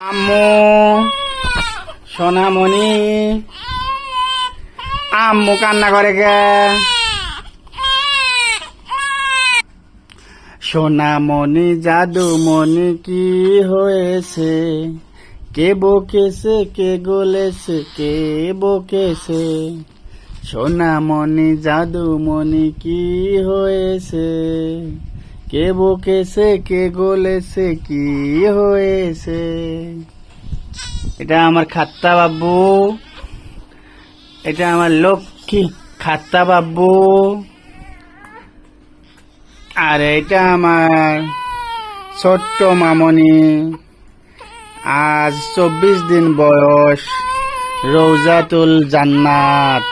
আম্মু, সোনামণি, আম্মু কান্না করে কে? সোনামণি, জাদুমণি, কি হয়েছে? কে বকেছে, কে গলেছে, কে বকেছে? সোনামণি, জাদুমণি, কি হয়েছে? কে বকেছে কে গলেছে কি হয়েছে? এটা আমার খাত্তা বাবু। এটা আমার লক্ষ্মী খাত্তা বাবু। আর এটা আমার ছোট্ট মামনি। আজ চব্বিশ দিন বয়স, রৌজাতুল জান্নাত।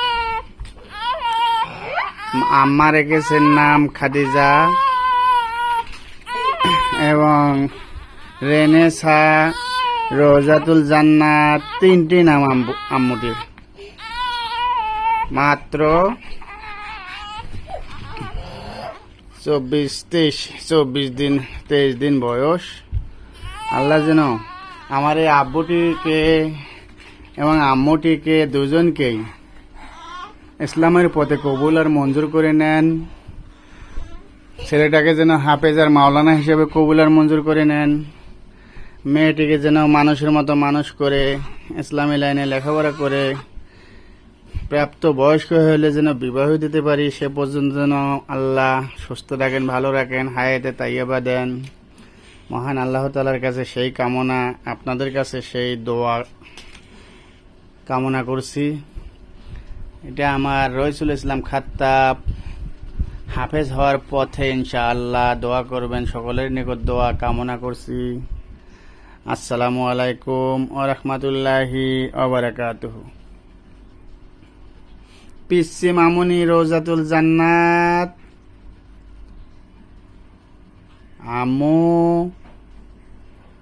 আমার রেখেছেন নাম খাদিজা। এবং রেনেসা, রোজাতুল জান্নাত তিনটি নাম আম্মুটির। মাত্র চব্বিশ তেইশ, চব্বিশ দিন, তেইশ দিন বয়স। আল্লাহ যেন আমার এই আব্বুটিকে এবং আম্মুটিকে দুজনকেই ইসলামের পথে কবুল আর মঞ্জুর করে নেন। ছেলেটাকে যেন হাফেজ আর মাওলানা হিসেবে কবুল আর মঞ্জুর করে নেন। মেয়েটিকে যেন মানুষের মতো মানুষ করে, ইসলামী লাইনে লেখাপড়া করে, প্রাপ্ত বয়স্ক হলে যেন বিবাহ দিতে পারি, সে পর্যন্ত যেন আল্লাহ সুস্থ রাখেন ভালো রাখেন, হায়াতে তাইয়াবা দেন। মহান আল্লাহ তালার কাছে সেই কামনা, আপনাদের কাছে সেই দোয়া কামনা করছি। এটা আমার রইসুল ইসলাম খাত্তাব হাফেজ হওয়ার পথে ইনশাআল্লাহ দোয়া করবেন সকলের নিকট দোয়া কামনা করছি। আসসালামু আলাইকুম ও রহমতুল্লাহি পিসি মামুনি রোজাতুল জান্নাত। আমু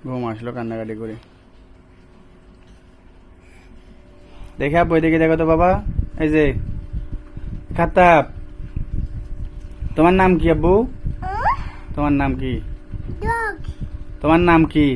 ঘুম আসলো কান্নাকাটি করে। দেখে বই দেখে দেখো তো বাবা। এই যে, খাতাব। তোমার নাম কি আব্বু তোমার নাম কি. তোমার নাম কি.